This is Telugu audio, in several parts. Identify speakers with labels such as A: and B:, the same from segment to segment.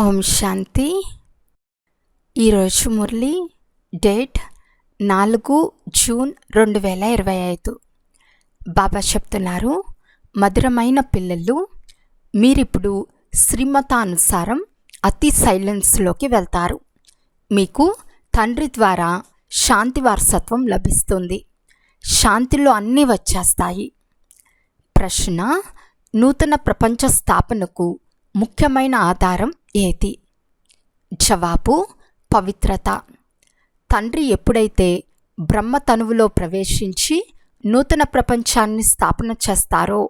A: ఓం శాంతి. ఈరోజు మురళి డేట్ నాలుగు జూన్ రెండు వేల ఇరవై ఐదు. బాబా చెప్తున్నారు మధురమైన పిల్లలు మీరిప్పుడు శ్రీమతానుసారం అతి సైలెన్స్లోకి వెళ్తారు. మీకు తండ్రి ద్వారా శాంతి వారసత్వం లభిస్తుంది. శాంతిలో అన్నీ వచ్చేస్తాయి. ప్రశ్న నూతన ప్రపంచ స్థాపనకు ముఖ్యమైన ఆధారం ఏది జవాబు పవిత్రత. తండ్రి ఎప్పుడైతే బ్రహ్మ తనువులో ప్రవేశించి నూతన ప్రపంచాన్ని స్థాపన చేస్తారో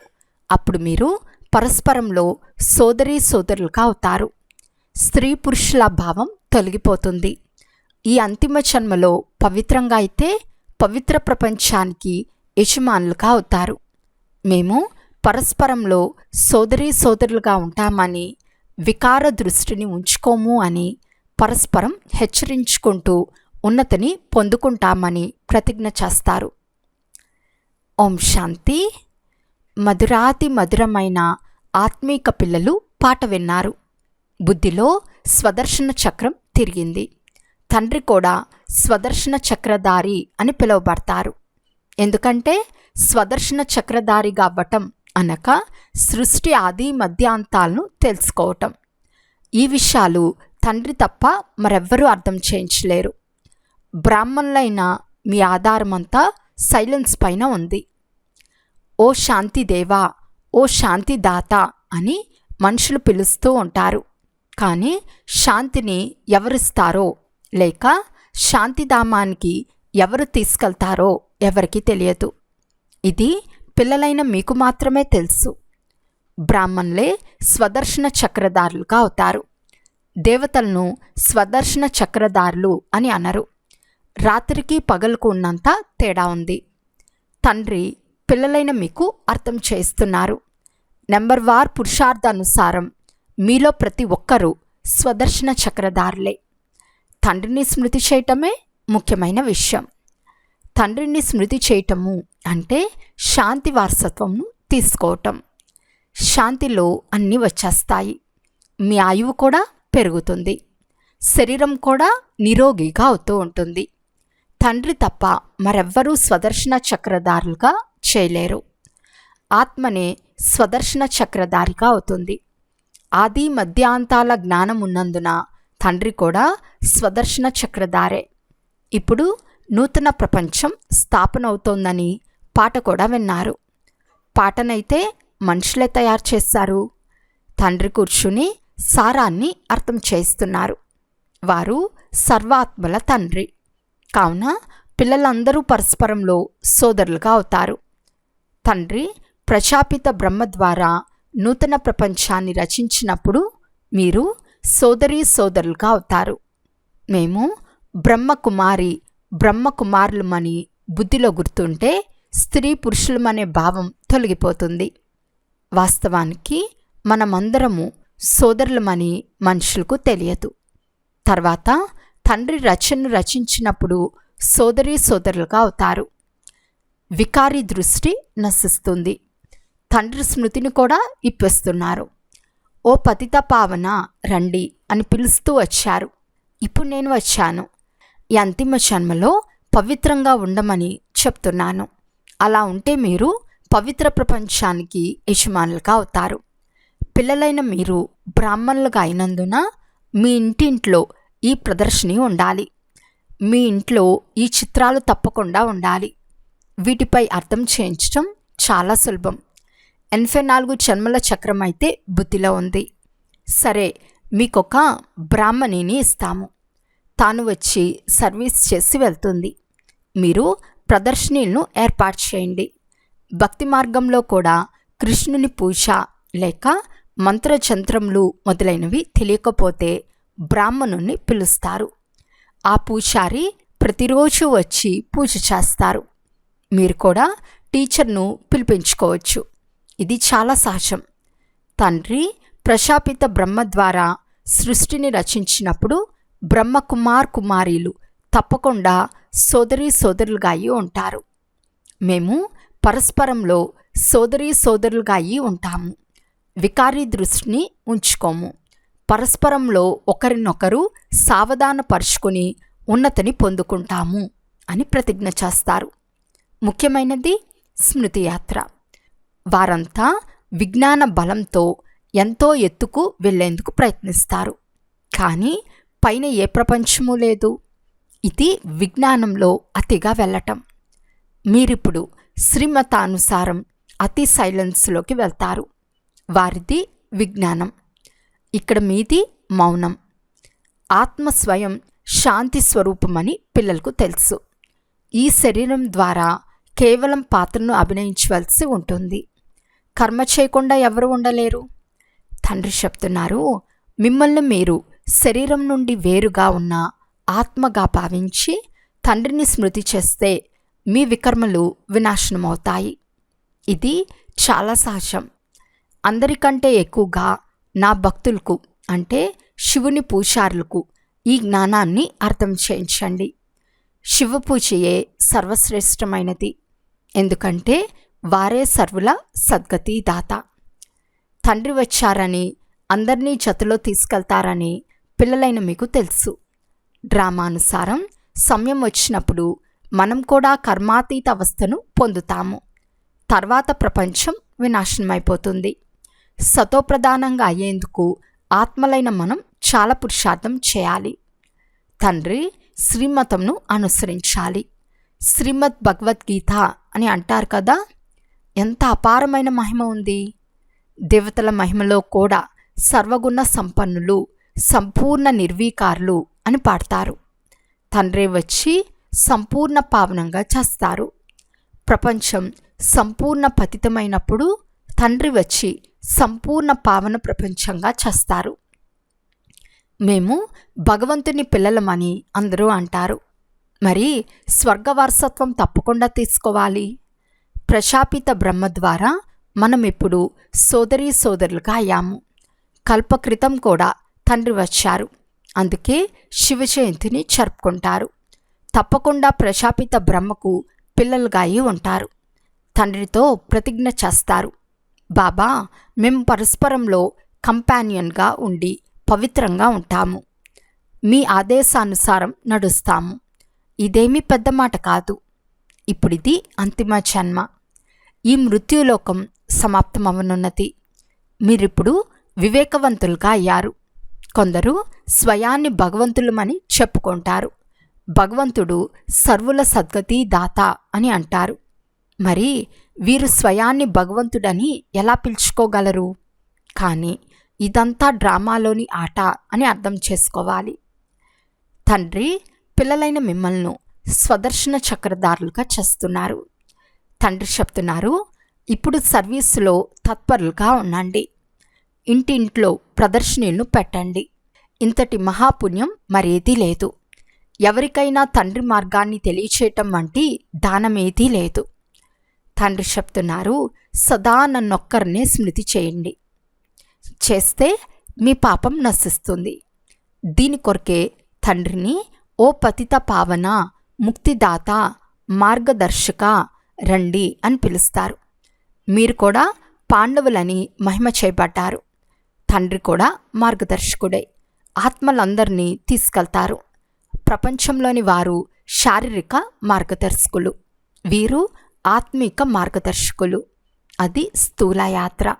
A: అప్పుడు మీరు పరస్పరంలో సోదరీ సోదరులుగా అవుతారు. స్త్రీ పురుషుల భావం తొలగిపోతుంది. ఈ అంతిమ జన్మలో పవిత్రంగా అయితే పవిత్ర ప్రపంచానికి యజమానులుగా అవుతారు. మేము పరస్పరంలో సోదరీ సోదరులుగా ఉంటామని వికార దృష్టిని ఉంచుకోము అని పరస్పరం హెచ్చరించుకుంటూ ఉన్నతిని పొందుకుంటామని ప్రతిజ్ఞ చేస్తారు. ఓం శాంతి. మధురాతి మధురమైన ఆత్మీక పిల్లలు పాట విన్నారు. బుద్ధిలో స్వదర్శన చక్రం తిరిగింది. తండ్రి కూడా స్వదర్శన చక్రధారి అని పిలువబడతారు. ఎందుకంటే స్వదర్శన చక్రధారిగా అవ్వటం అనక సృష్టి ఆది మధ్యాంతాలను తెలుసుకోవటం. ఈ విషయాలు తండ్రి తప్ప మరెవ్వరూ అర్థం చేయించలేరు. బ్రాహ్మణులైన మీ ఆధారమంతా సైలెన్స్ పైన ఉంది. ఓ శాంతి దేవా ఓ శాంతి దాత అని మనుషులు పిలుస్తూ ఉంటారు. కానీ శాంతిని ఎవరిస్తారో లేక శాంతిధామానికి ఎవరు తీసుకెళ్తారో ఎవరికి తెలియదు. ఇది పిల్లలైన మీకు మాత్రమే తెలుసు. బ్రాహ్మణులే స్వదర్శన చక్రధారులుగా అవుతారు. దేవతలను స్వదర్శన చక్రధారులు అని అనరు. రాత్రికి పగలుకు ఉన్నంత తేడా ఉంది. తండ్రి పిల్లలైన మీకు అర్థం చేస్తున్నారు నెంబర్ వార్ పురుషార్థానుసారం మీలో ప్రతి ఒక్కరూ స్వదర్శన చక్రధారులే. తండ్రిని స్మృతి చేయటమే ముఖ్యమైన విషయం. తండ్రిని స్మృతి చేయటము అంటే శాంతి వారసత్వంను తీసుకోవటం. శాంతిలో అన్నీ వచ్చేస్తాయి. మీ ఆయువు కూడా పెరుగుతుంది. శరీరం కూడా నిరోగిగా అవుతూ ఉంటుంది. తండ్రి తప్ప మరెవ్వరూ స్వదర్శన చక్రధారులుగా చేయలేరు. ఆత్మనే స్వదర్శన చక్రధారిగా అవుతుంది. ఆది మధ్యాంతాల జ్ఞానం ఉన్నందున తండ్రి కూడా స్వదర్శన చక్రధారే. ఇప్పుడు నూతన ప్రపంచం స్థాపన అవుతోందని పాట కూడా విన్నారు. పాటనైతే మనుషులే తయారు చేస్తారు తండ్రి కూర్చుని సారాన్ని అర్థం చేస్తున్నారు వారు సర్వాత్మల తండ్రి. కావున పిల్లలందరూ పరస్పరంలో సోదరులుగా అవుతారు. తండ్రి ప్రజాపిత బ్రహ్మ ద్వారా నూతన ప్రపంచాన్ని రచించినప్పుడు మీరు సోదరీ సోదరులుగా అవుతారు. మేము బ్రహ్మకుమారి బ్రహ్మకుమారులమని బుద్ధిలో గుర్తుంటే స్త్రీ పురుషులమనే భావం తొలగిపోతుంది. వాస్తవానికి మనమందరము సోదరులమని మనుషులకు తెలియదు. తర్వాత తండ్రి రచనను రచించినప్పుడు సోదరీ సోదరులుగా అవుతారు. వికారి దృష్టి నశిస్తుంది. తండ్రి స్మృతిని కూడా ఇప్పిస్తున్నారు. ఓ పతిత పావన రండి అని పిలుస్తూ వచ్చారు. ఇప్పుడు నేను వచ్చాను. ఈ అంతిమ జన్మలో పవిత్రంగా ఉండమని చెప్తున్నాను. అలా ఉంటే మీరు పవిత్ర ప్రపంచానికి యజమానులుగా అవుతారు. పిల్లలైన మీరు బ్రాహ్మణులుగా అయినందున మీ ఇంటింట్లో ఈ ప్రదర్శని ఉండాలి. మీ ఇంట్లో ఈ చిత్రాలు తప్పకుండా ఉండాలి. వీటిపై అర్థం చేయించడం చాలా సులభం. ఎనభై నాలుగు జన్మల చక్రం అయితే బుద్ధిలో ఉంది. సరే మీకొక బ్రాహ్మణిని ఇస్తాము. తాను వచ్చి సర్వీస్ చేసి వెళ్తుంది. మీరు ప్రదర్శనలను ఏర్పాటు చేయండి. భక్తి మార్గంలో కూడా కృష్ణుని పూజ లేక మంత్రచంత్రములు మొదలైనవి తెలియకపోతే బ్రాహ్మణుని పిలుస్తారు. ఆ పూజారి ప్రతిరోజు వచ్చి పూజ చేస్తారు. మీరు కూడా టీచర్ను పిలిపించుకోవచ్చు. ఇది చాలా సహజం. తండ్రి ప్రశాపిత బ్రహ్మ ద్వారా సృష్టిని రచించినప్పుడు బ్రహ్మకుమార్ కుమారీలు తప్పకుండా సోదరీ సోదరులుగా అయి ఉంటారు. మేము పరస్పరంలో సోదరీ సోదరులుగా అయి ఉంటాము. వికారి దృష్టిని ఉంచుకోము. పరస్పరంలో ఒకరినొకరు సావధానపరుచుకుని ఉన్నతిని పొందుకుంటాము అని ప్రతిజ్ఞ చేస్తారు. ముఖ్యమైనది స్మృతి యాత్ర. వారంతా విజ్ఞాన బలంతో ఎంతో ఎత్తుకు వెళ్ళేందుకు ప్రయత్నిస్తారు. కానీ పైన ఏ ప్రపంచము లేదు. ఇది విజ్ఞానంలో అతిగా వెళ్ళటం. మీరిప్పుడు శ్రీమతానుసారం అతి సైలెన్స్లోకి వెళ్తారు. వారిది విజ్ఞానం. ఇక్కడ మీది మౌనం. ఆత్మ స్వయం శాంతి స్వరూపమని పిల్లలకు తెలుసు. ఈ శరీరం ద్వారా కేవలం పాత్రను అభినయించవలసి ఉంటుంది. కర్మ చేయకుండా ఎవరు ఉండలేరు. తండ్రి చెప్తున్నారు మిమ్మల్ని మీరు శరీరం నుండి వేరుగా ఉన్న ఆత్మగా భావించి తండ్రిని స్మృతి చేస్తే మీ వికర్మలు వినాశనమవుతాయి. ఇది చాలా సహజం. అందరికంటే ఎక్కువగా నా భక్తులకు అంటే శివుని పూజారులకు ఈ జ్ఞానాన్ని అర్థం చేయించండి. శివ పూజయే సర్వశ్రేష్టమైనది. ఎందుకంటే వారే సర్వుల సద్గతి దాత తండ్రి వచ్చారని అందరినీ జతలో తీసుకెళ్తారని పిల్లలైన మీకు తెలుసు. డ్రామానుసారం సమయం వచ్చినప్పుడు మనం కూడా కర్మాతీత అవస్థను పొందుతాము. తర్వాత ప్రపంచం వినాశనమైపోతుంది. సతోప్రధానంగా అయ్యేందుకు ఆత్మలైన మనం చాలా పురుషార్థం చేయాలి. తండ్రి శ్రీమతంను అనుసరించాలి. శ్రీమద్ భగవద్గీత అని అంటారు కదా ఎంత అపారమైన మహిమ ఉంది. దేవతల మహిమలో కూడా సర్వగుణ సంపన్నులు సంపూర్ణ నిర్వీకారులు అని పాడతారు. తండ్రి వచ్చి సంపూర్ణ పావనంగా చేస్తారు. ప్రపంచం సంపూర్ణ పతితమైనప్పుడు తండ్రి వచ్చి సంపూర్ణ పావన ప్రపంచంగా చేస్తారు. మేము భగవంతుని పిల్లలమని అందరూ అంటారు. మరి స్వర్గ వారసత్వం తప్పకుండా తీసుకోవాలి. ప్రశాపిత బ్రహ్మ ద్వారా మనం ఇప్పుడు సోదరీ సోదరులుగా అయ్యాము. కల్పకృతం కూడా తండ్రి వచ్చారు. అందుకే శివ జయంతిని జరుపుకుంటారు. తప్పకుండా ప్రశాపిత బ్రహ్మకు పిల్లలుగా అయి ఉంటారు. తండ్రితో ప్రతిజ్ఞ చేస్తారు. బాబా మేము పరస్పరంలో కంపానియన్గా ఉండి పవిత్రంగా ఉంటాము. మీ ఆదేశానుసారం నడుస్తాము. ఇదేమీ పెద్ద మాట కాదు. ఇప్పుడిది అంతిమ జన్మ. ఈ మృత్యులోకం సమాప్తమవనున్నది. మీరిప్పుడు వివేకవంతులుగా అయ్యారు. కొందరు స్వయాన్ని భగవంతులమని చెప్పుకుంటారు. భగవంతుడు సర్వుల సద్గతి దాత అని అంటారు. మరి వీరు స్వయాన్ని భగవంతుడని ఎలా పిలుచుకోగలరు? కానీ ఇదంతా డ్రామాలోని ఆట అని అర్థం చేసుకోవాలి. తండ్రి పిల్లలైన మిమ్మల్ని స్వదర్శన చక్రధారులుగా చేస్తున్నారు. తండ్రి చెప్తున్నారు ఇప్పుడు సర్వీసులో తత్పరులుగా ఉండండి. ఇంటింట్లో ప్రదర్శనలను పెట్టండి. ఇంతటి మహాపుణ్యం మరేదీ లేదు. ఎవరికైనా తండ్రి మార్గాన్ని తెలియచేయటం వంటి దానమేదీ లేదు. తండ్రి చెప్తున్నారు సదా నన్నొక్కరినే స్మృతి చేయండి. చేస్తే మీ పాపం నశిస్తుంది. దీని కొరకే తండ్రిని ఓ పతిత పావన ముక్తిదాత మార్గదర్శక రండి అని పిలుస్తారు. మీరు కూడా పాండవులని మహిమ చేయబడ్డారు తండ్రి కూడా మార్గదర్శకుడే. ఆత్మలందరినీ తీసుకెళ్తారు. ప్రపంచంలోని వారు శారీరక మార్గదర్శకులు. వీరు ఆత్మిక మార్గదర్శకులు. అది స్థూల యాత్ర.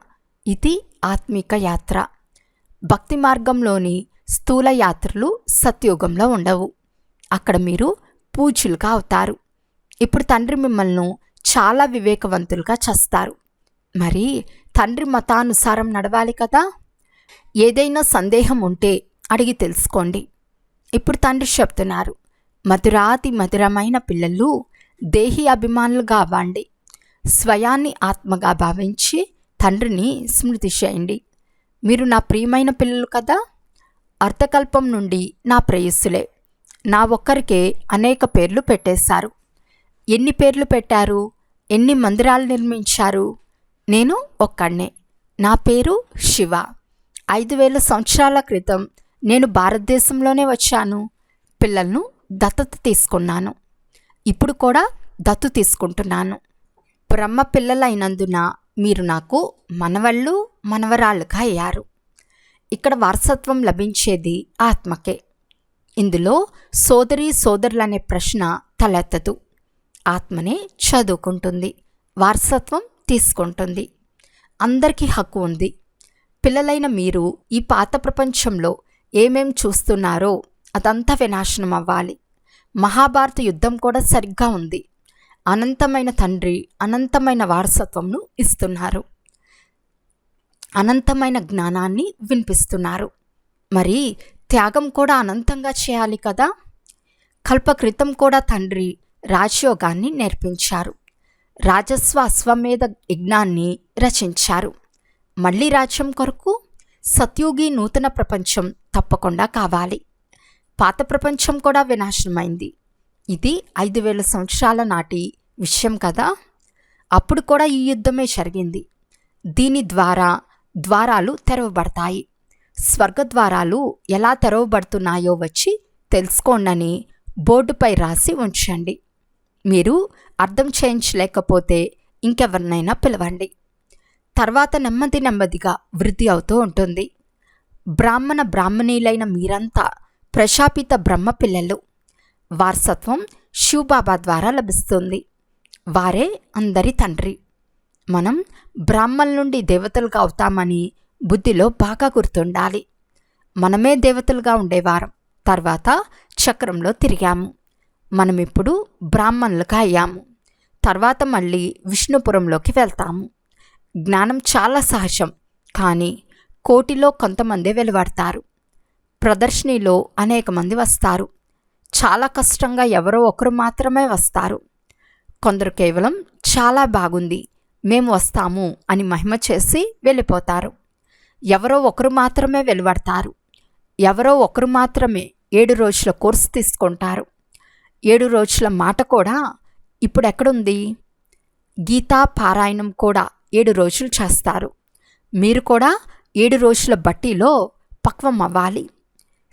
A: ఇది ఆత్మిక యాత్ర. భక్తి మార్గంలోని స్థూల యాత్రలు సత్యోగంలో ఉండవు. అక్కడ మీరు పూజలుగా అవుతారు. ఇప్పుడు తండ్రి మిమ్మల్ని చాలా వివేకవంతులుగా చేస్తారు. మరి తండ్రి మతానుసారం నడవాలి కదా? ఏదైనా సందేహం ఉంటే అడిగి తెలుసుకోండి. ఇప్పుడు తండ్రి చెప్తున్నారు మధురాతి మధురమైన పిల్లలు దేహి అభిమానులుగా అవ్వండి. స్వయాన్ని ఆత్మగా భావించి తండ్రిని స్మృతి చేయండి. మీరు నా ప్రియమైన పిల్లలు కదా? అర్థకల్పం నుండి నా ప్రేయస్సులే. నా ఒక్కరికే అనేక పేర్లు పెట్టేశారు. ఎన్ని పేర్లు పెట్టారు? ఎన్ని మందిరాలు నిర్మించారు? నేను ఒక్కడినే. నా పేరు శివ. ఐదు వేల సంవత్సరాల క్రితం నేను భారతదేశంలోనే వచ్చాను. పిల్లలను దత్తత తీసుకున్నాను. ఇప్పుడు కూడా దత్తు తీసుకుంటున్నాను. బ్రహ్మ పిల్లలైనందున మీరు నాకు మనవళ్ళు మనవరాళ్ళుగా అయ్యారు. ఇక్కడ వారసత్వం లభించేది ఆత్మకే. ఇందులో సోదరి సోదరులనే ప్రశ్న తలెత్తదు. ఆత్మనే చదువుకుంటుంది వారసత్వం తీసుకుంటుంది. అందరికీ హక్కు ఉంది. పిల్లలైన మీరు ఈ పాత ప్రపంచంలో ఏమేం చూస్తున్నారో అదంతా వినాశనం అవ్వాలి. మహాభారత యుద్ధం కూడా సరిగ్గా ఉంది. అనంతమైన తండ్రి అనంతమైన వారసత్వంను ఇస్తున్నారు. అనంతమైన జ్ఞానాన్ని వినిపిస్తున్నారు. మరి త్యాగం కూడా అనంతంగా చేయాలి కదా? కల్పకృతం కూడా తండ్రి రాజయోగాన్ని నేర్పించారు. రాజస్వ అశ్వమేధ యజ్ఞాన్ని రచించారు. మళ్ళీ రాజ్యం కొరకు సత్యోగి నూతన ప్రపంచం తప్పకుండా కావాలి. పాత ప్రపంచం కూడా వినాశనమైంది. ఇది ఐదు వేల సంవత్సరాల నాటి విషయం కదా? అప్పుడు కూడా ఈ యుద్ధమే జరిగింది. దీని ద్వారా ద్వారాలు తెరవబడతాయి. స్వర్గద్వారాలు ఎలా తెరవబడుతున్నాయో వచ్చి తెలుసుకోండని బోర్డుపై రాసి ఉంచండి. మీరు అర్థం చేయించలేకపోతే ఇంకెవరినైనా పిలవండి. తర్వాత నెమ్మది నెమ్మదిగా వృద్ధి అవుతూ ఉంటుంది. బ్రాహ్మణ బ్రాహ్మణీలైన మీరంతా ప్రశాపిత బ్రహ్మ పిల్లలు. వారసత్వం శివబాబా ద్వారా లభిస్తుంది. వారే అందరి తండ్రి. మనం బ్రాహ్మణుల నుండి దేవతలుగా అవుతామని బుద్ధిలో బాగా గుర్తుండాలి. మనమే దేవతలుగా ఉండేవారం. తర్వాత చక్రంలో తిరిగాము. మనం ఇప్పుడు బ్రాహ్మణులుగా అయ్యాము. తర్వాత మళ్ళీ విష్ణుపురంలోకి వెళ్తాము. జ్ఞానం చాలా సహజం. కానీ కోటిలో కొంతమందే వెలువడతారు. ప్రదర్శనలో అనేక మంది వస్తారు. చాలా కష్టంగా ఎవరో ఒకరు మాత్రమే వస్తారు. కొందరు కేవలం చాలా బాగుంది మేము వస్తాము అని మహిమ చేసి వెళ్ళిపోతారు. ఎవరో ఒకరు మాత్రమే వెలువడతారు. ఎవరో ఒకరు మాత్రమే ఏడు రోజుల కోర్సు తీసుకుంటారు. ఏడు రోజుల మాట కూడా ఇప్పుడు ఎక్కడుంది గీతా పారాయణం కూడా ఏడు రోజులు చేస్తారు. మీరు కూడా ఏడు రోజుల బట్టీలో పక్వం అవ్వాలి.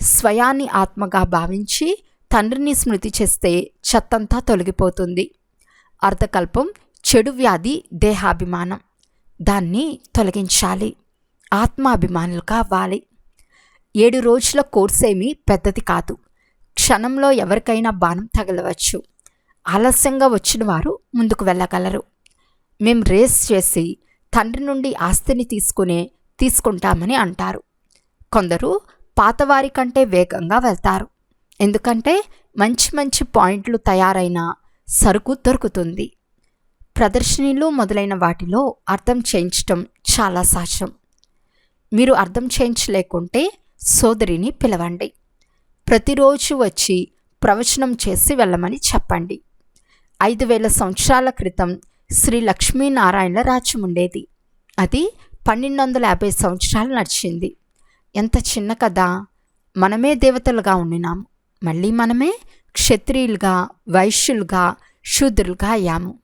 A: స్వయాన్ని ఆత్మగా భావించి తండ్రిని స్మృతి చేస్తే చెత్తంతా తొలగిపోతుంది. అర్ధకల్పం చెడు వ్యాధి దేహాభిమానం. దాన్ని తొలగించాలి. ఆత్మాభిమానులుగా అవ్వాలి ఏడు రోజుల కోర్సేమీ పెద్దది కాదు. క్షణంలో ఎవరికైనా బాణం తగలవచ్చు. ఆలస్యంగా వచ్చిన వారు ముందుకు వెళ్ళగలరు. మేము రేస్ చేసి తండ్రి నుండి ఆస్తిని తీసుకునే తీసుకుంటామని అంటారు. కొందరు పాతవారి కంటే వేగంగా వెళ్తారు. ఎందుకంటే మంచి మంచి పాయింట్లు తయారైన సరుకు దొరుకుతుంది. ప్రదర్శనలు మొదలైన వాటిలో అర్థం చేయించటం చాలా సహజం మీరు అర్థం చేయించలేకుంటే సోదరిని పిలవండి. ప్రతిరోజు వచ్చి ప్రవచనం చేసి వెళ్ళమని చెప్పండి. ఐదు వేల సంవత్సరాల క్రితం శ్రీ లక్ష్మీనారాయణ రాజ్యం ఉండేది అది పన్నెండు వందల యాభై సంవత్సరాలు నడిచింది. ఎంత చిన్న కదా మనమే దేవతలుగా ఉండినాము. మళ్ళీ మనమే క్షత్రియులుగా వైశ్యులుగా శూద్రులుగా అయ్యాము.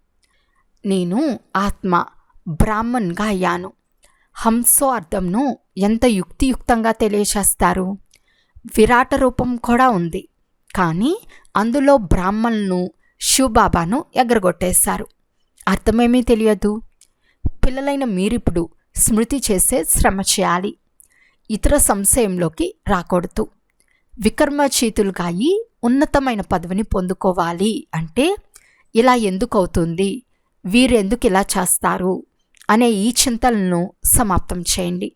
A: నేను ఆత్మ బ్రాహ్మణ్గా అయ్యాను. హంసో అర్థంను ఎంత యుక్తియుక్తంగా తెలియచేస్తారు విరాట రూపం కూడా ఉంది. కానీ అందులో బ్రాహ్మణులను శివబాబాను ఎగరగొట్టేశారు. అర్థమేమీ తెలియదు. పిల్లలైన మీరిప్పుడు స్మృతి చేసే శ్రమ చేయాలి. ఇతర సంశయంలోకి రాకూడదు. వికర్మచీతులుగా అయి ఉన్నతమైన పదవిని పొందుకోవాలి అంటే ఇలా ఎందుకు అవుతుంది వీరెందుకు ఇలా చేస్తారు? అనే ఈ చింతలను సమాప్తం చేయండి.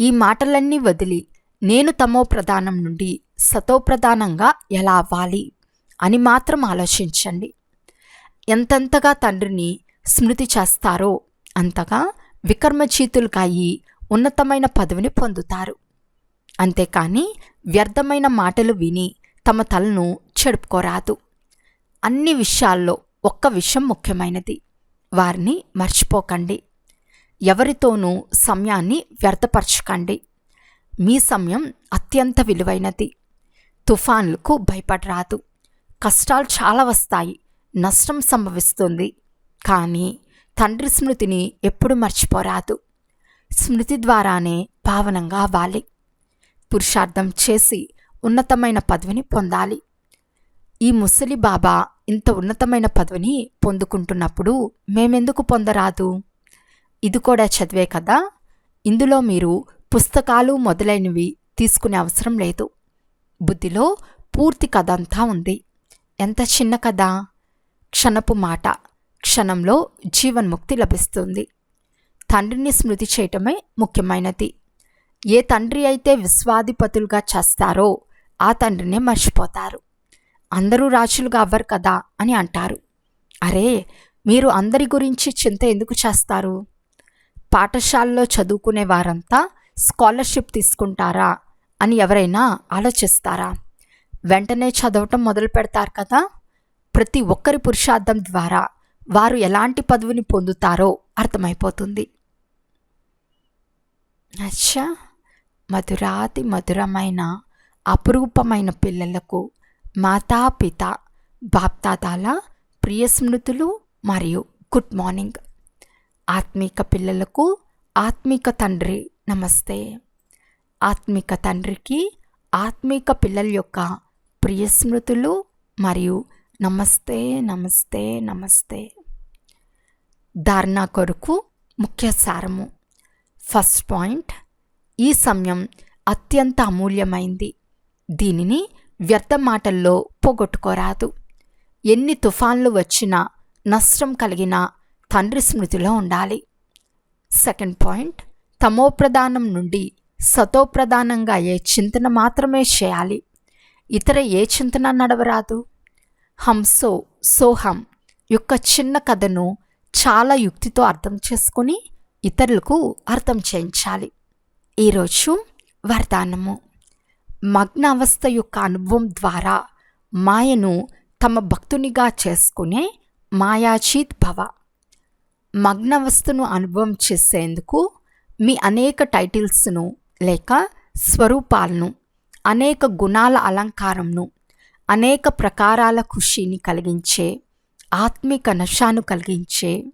A: ఈ మాటలన్నీ వదిలి నేను తమో ప్రధానం నుండి సతో ప్రధానంగా ఎలా అవ్వాలి? అని మాత్రం ఆలోచించండి. ఎంతెంతగా తండ్రిని స్మృతి చేస్తారో అంతగా వికర్మచీతులుగాయి ఉన్నతమైన పదవిని పొందుతారు. అంతేకాని వ్యర్థమైన మాటలు విని తమ తలను చెడుపుకోరాదు. అన్ని విషయాల్లో ఒక్క విషయం ముఖ్యమైనది. వారిని మర్చిపోకండి. ఎవరితోనూ సమయాన్ని వ్యర్థపరచకండి. మీ సమయం అత్యంత విలువైనది. తుఫాన్లకు భయపడరాదు. కష్టాలు చాలా వస్తాయి. నష్టం సంభవిస్తుంది. కానీ తండ్రి స్మృతిని ఎప్పుడు మర్చిపోరాదు. స్మృతి ద్వారానే పావనంగా అవ్వాలి. పురుషార్థం చేసి ఉన్నతమైన పదవిని పొందాలి. ఈ ముసలి బాబా ఇంత ఉన్నతమైన పదవిని పొందుకుంటున్నప్పుడు మేమెందుకు పొందరాదు? ఇది కూడా చదివే కదా? ఇందులో మీరు పుస్తకాలు మొదలైనవి తీసుకునే అవసరం లేదు. బుద్ధిలో పూర్తి కథ అంతా ఉంది. ఎంత చిన్న కథ? క్షణపు మాట క్షణంలో జీవన్ముక్తి లభిస్తుంది. తండ్రిని స్మృతి చేయటమే ముఖ్యమైనది. ఏ తండ్రి అయితే విశ్వాధిపతులుగా చేస్తారో ఆ తండ్రినే మర్చిపోతారు. అందరూ రాజులుగా అవ్వరు కదా అని అంటారు. అరే మీరు అందరి గురించి చింత ఎందుకు చేస్తారు? పాఠశాలలో చదువుకునే వారంతా స్కాలర్షిప్ తీసుకుంటారా అని ఎవరైనా ఆలోచిస్తారా? వెంటనే చదవటం మొదలు పెడతారు కదా? ప్రతి ఒక్కరి పురుషార్థం ద్వారా వారు ఎలాంటి పదవిని పొందుతారో అర్థమైపోతుంది. అచ్చా మధురాతి మధురమైన అపురూపమైన పిల్లలకు మాతాపిత బాప్తాదాల ప్రియ స్మృతులు మరియు గుడ్ మార్నింగ్. ఆత్మీక పిల్లలకు ఆత్మీక తండ్రి నమస్తే. ఆత్మిక తండ్రికి ఆత్మిక పిల్లల యొక్క ప్రియ స్మృతులు మరియు నమస్తే నమస్తే నమస్తే. ధారణ కొరకు ముఖ్య సారము. ఫస్ట్ పాయింట్ ఈ సమయం అత్యంత అమూల్యమైంది. దీనిని వ్యర్థ మాటల్లో పోగొట్టుకోరాదు. ఎన్ని తుఫాన్లు వచ్చినా నష్టం కలిగిన తండ్రి స్మృతిలో ఉండాలి. సెకండ్ పాయింట్ తమోప్రధానం నుండి సతోప్రధానంగా ఏ చింతన మాత్రమే చేయాలి. ఇతర ఏ చింతన నడవరాదు? హంసో సోహం యొక్క చిన్న కథను చాలా యుక్తితో అర్థం చేసుకుని ఇతరులకు అర్థం చేయించాలి. ఈరోజు వరదానము. మగ్న అవస్థ యొక్క అనుభవం ద్వారా మాయను తమ భక్తునిగా చేసుకునే మాయాచీత్ భవ. మగ్నవస్థను అనుభవం చేసేందుకు మీ అనేక టైటిల్స్ను లేక స్వరూపాలను అనేక గుణాల అలంకారంను అనేక ప్రకారాల ఖుషీని కలిగించే ఆత్మిక నషాను కలిగించే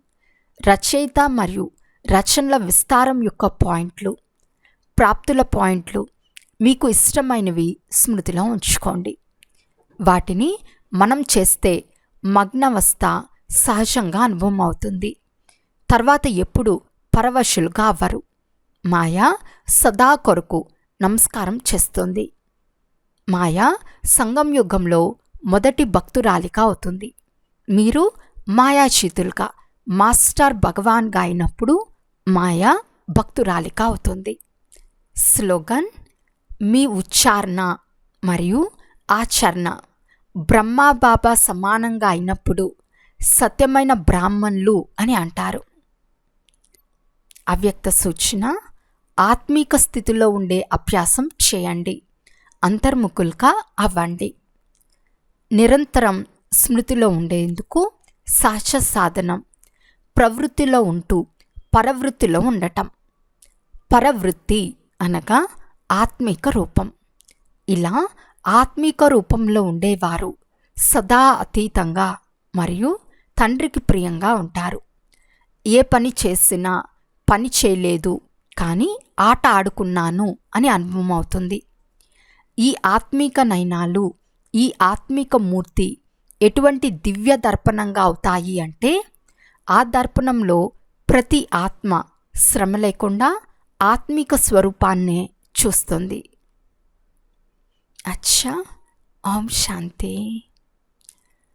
A: రచయిత మరియు రచనల విస్తారం యొక్క పాయింట్లు ప్రాప్తుల పాయింట్లు మీకు ఇష్టమైనవి స్మృతిలో ఉంచుకోండి. వాటిని మనం చేస్తే మగ్నవస్థ సహజంగా అనుభవం అవుతుంది. తర్వాత ఎప్పుడు పరవశులుగా అవ్వరు. మాయా సదా కొరకు నమస్కారం చేస్తుంది. మాయా సంగం యుగంలో మొదటి భక్తురాలిక అవుతుంది. మీరు మాయాచితులుగా మాస్టర్ భగవాన్గా అయినప్పుడు మాయా భక్తురాలిక అవుతుంది. స్లోగన్ మీ ఉచ్చారణ మరియు ఆచరణ బ్రహ్మాబాబా సమానంగా అయినప్పుడు సత్యమైన బ్రాహ్మణులు అని అంటారు. అవ్యక్త సూచన ఆత్మీక స్థితిలో ఉండే అభ్యాసం చేయండి. అంతర్ముఖులుగా అవ్వండి. నిరంతరం స్మృతిలో ఉండేందుకు సాక్ష సాధనం ప్రవృత్తిలో ఉంటూ పరవృత్తిలో ఉండటం. పరవృత్తి అనగా ఆత్మిక రూపం. ఇలా ఆత్మిక రూపంలో ఉండేవారు సదా అతీతంగా మరియు తండ్రికి ప్రియంగా ఉంటారు. ఏ పని చేసినా పని చేయలేదు కానీ ఆట ఆడుకున్నాను అని అనుభవం అవుతుంది ఈ ఆత్మీక నయనాలు ఈ ఆత్మిక మూర్తి ఎటువంటి దివ్య దర్పణంగా అవుతాయి అంటే ఆ దర్పణంలో ప్రతి ఆత్మ శ్రమ లేకుండా ఆత్మిక స్వరూపాన్నే చూస్తుంది. అచ్చా ఓం శాంతి.